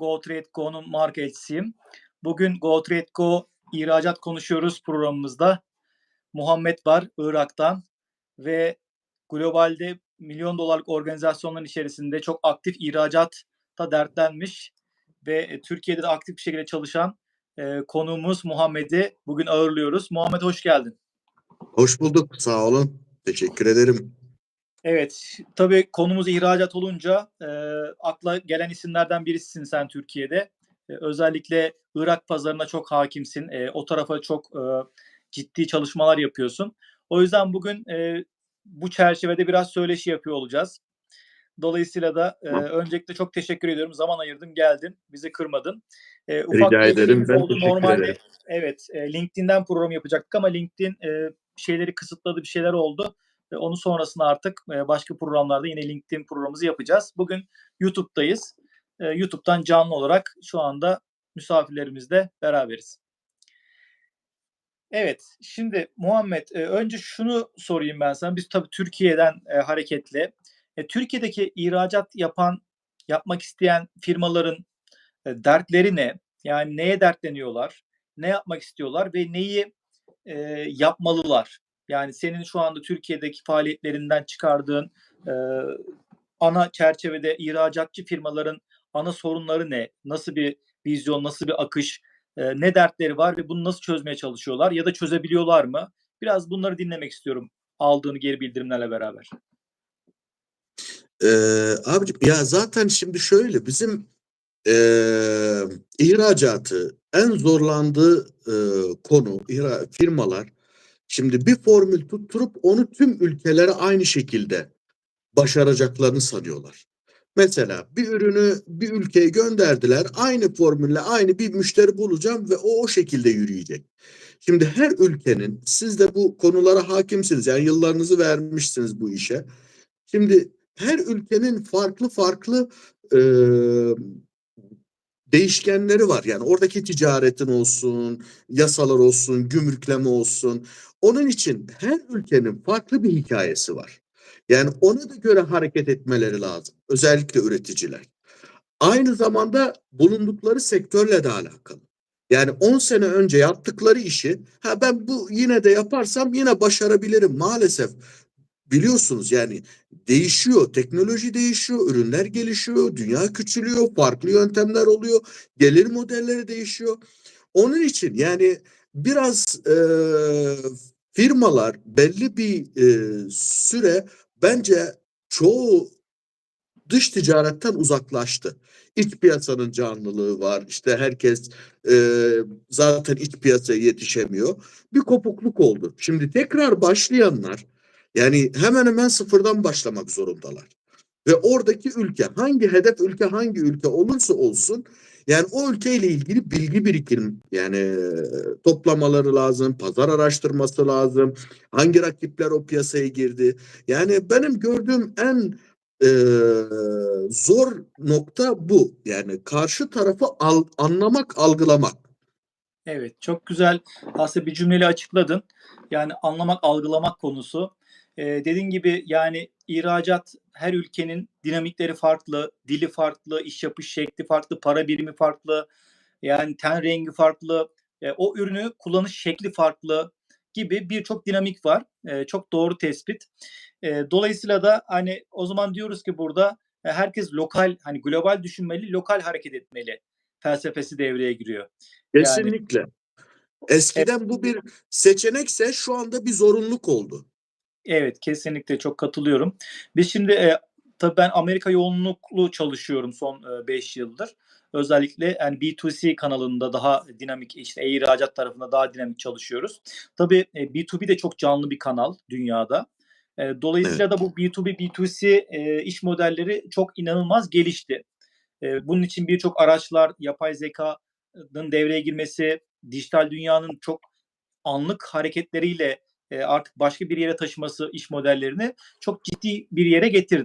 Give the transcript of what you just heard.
GoTradeGo'nun marka elçisiyim. Bugün GoTradeGo ihracat konuşuyoruz programımızda. Muhammed var Irak'tan ve globalde milyon dolarlık organizasyonların içerisinde çok aktif ihracatta dertlenmiş ve e, Türkiye'de de aktif bir şekilde çalışan e, konuğumuz Muhammed'i bugün ağırlıyoruz. Muhammed hoş geldin. Hoş bulduk. Sağ olun. Teşekkür ederim. Evet, tabii konumuz ihracat olunca e, akla gelen isimlerden birisisin sen Türkiye'de. E, özellikle Irak pazarına çok hakimsin. E, o tarafa çok e, ciddi çalışmalar yapıyorsun. O yüzden bugün e, bu çerçevede biraz söyleşi yapıyor olacağız. Dolayısıyla da e, öncelikle çok teşekkür ediyorum. Zaman ayırdın, geldin, bizi kırmadın. E, ufak Rica ederim. Ben oldu. teşekkür Normalde, ederim. Evet, e, LinkedIn'den program yapacaktık ama LinkedIn e, şeyleri kısıtladı, bir şeyler oldu. E, onu sonrasında artık e, başka programlarda yine LinkedIn programımızı yapacağız. Bugün YouTube'dayız. E, YouTube'dan canlı olarak şu anda misafirlerimizle beraberiz. Evet, şimdi Muhammed e, önce şunu sorayım ben sana. Biz tabii Türkiye'den hareketle Türkiye'deki ihracat yapan, yapmak isteyen firmaların dertleri ne? Yani neye dertleniyorlar? Ne yapmak istiyorlar ve neyi yapmalılar? Yani senin şu anda Türkiye'deki faaliyetlerinden çıkardığın e, ana çerçevede ihracatçı firmaların ana sorunları ne? Nasıl bir vizyon, nasıl bir akış, e, ne dertleri var ve bunu nasıl çözmeye çalışıyorlar ya da çözebiliyorlar mı? Biraz bunları dinlemek istiyorum aldığını geri bildirimlerle beraber. Ee, abicim ya zaten şimdi şöyle bizim eee ihracatı en zorlandığı eee, konu ihra- firmalar şimdi bir formül tutturup onu tüm ülkelere aynı şekilde başaracaklarını sanıyorlar. Mesela bir ürünü bir ülkeye gönderdiler. Aynı formülle aynı bir müşteri bulacağım ve o o şekilde yürüyecek. Şimdi her ülkenin siz de bu konulara hakimsiniz. Yani yıllarınızı vermişsiniz bu işe. Şimdi her ülkenin farklı farklı eee, değişkenleri var. Yani oradaki ticaretin olsun, yasalar olsun, gümrükleme olsun. Onun için her ülkenin farklı bir hikayesi var. Yani ona da göre hareket etmeleri lazım. Özellikle üreticiler. Aynı zamanda bulundukları sektörle de alakalı. Yani 10 sene önce yaptıkları işi ha ben bu yine de yaparsam yine başarabilirim maalesef. Biliyorsunuz yani değişiyor, teknoloji değişiyor, ürünler gelişiyor, dünya küçülüyor, farklı yöntemler oluyor, gelir modelleri değişiyor. Onun için yani biraz eee, firmalar belli bir eee, süre bence çoğu dış ticaretten uzaklaştı. İç piyasanın canlılığı var. İşte herkes eee, zaten iç piyasaya yetişemiyor. Bir kopukluk oldu. Şimdi tekrar başlayanlar yani hemen hemen sıfırdan başlamak zorundalar. Ve oradaki ülke hangi hedef ülke hangi ülke olursa olsun yani o ülkeyle ilgili bilgi birikim yani e, toplamaları lazım, pazar araştırması lazım, hangi rakipler o piyasaya girdi. Yani benim gördüğüm en e, zor nokta bu. Yani karşı tarafı al- anlamak, algılamak. Evet, çok güzel aslında bir cümleyle açıkladın. Yani anlamak, algılamak konusu. Ee, dediğin gibi yani ihracat her ülkenin dinamikleri farklı, dili farklı, iş yapış şekli farklı, para birimi farklı, yani ten rengi farklı, e, o ürünü kullanış şekli farklı gibi birçok dinamik var. E, çok doğru tespit. E, dolayısıyla da hani o zaman diyoruz ki burada e, herkes lokal, hani global düşünmeli, lokal hareket etmeli felsefesi devreye giriyor. Yani Kesinlikle. Eskiden bu bir seçenekse şu anda bir zorunluluk oldu. Evet, kesinlikle çok katılıyorum. Biz şimdi e, tabii ben Amerika yoğunluklu çalışıyorum son 5 yıldır. Özellikle yani B2C kanalında daha dinamik işte e-ihracat tarafında daha dinamik çalışıyoruz. Tabii e, B2B de çok canlı bir kanal dünyada. E, dolayısıyla da bu B2B, B2C e, iş modelleri çok inanılmaz gelişti. E, bunun için birçok araçlar, yapay zekanın devreye girmesi, dijital dünyanın çok anlık hareketleriyle e, artık başka bir yere taşıması iş modellerini çok ciddi bir yere getirdi.